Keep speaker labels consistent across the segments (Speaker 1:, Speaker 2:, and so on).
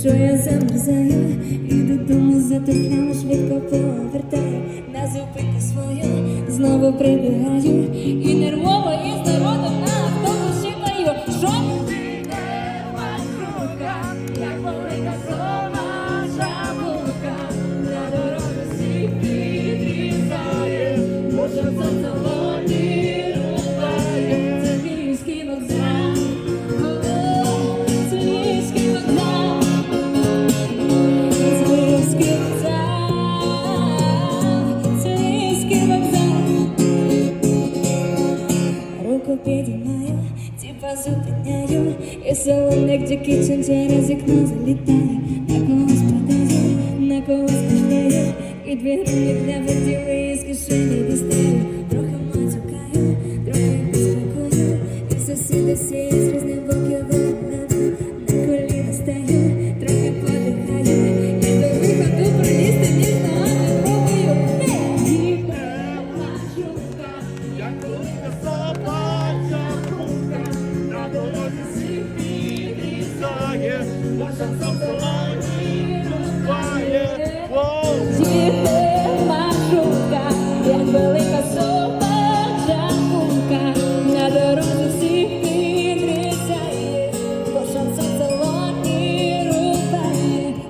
Speaker 1: що я замерзаю, і додому затихляно швидко повертаю, на зупинку свою знову прибігаю, і нервово із типа зупиняю І салон, як Джекі через вікно залітає. На когось продаю, на когось кашляю І дві гривні для воділи із кишені дістаю. Трохи матюкаю, трохи підспокою І сусіди всі з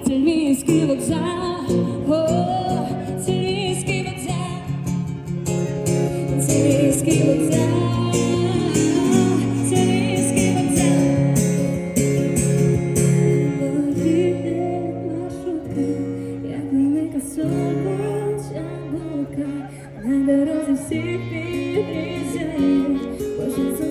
Speaker 1: львівський вокзал, львівський вокзал, як велика сороча булка, на дорозі всіх підрізає, кожен за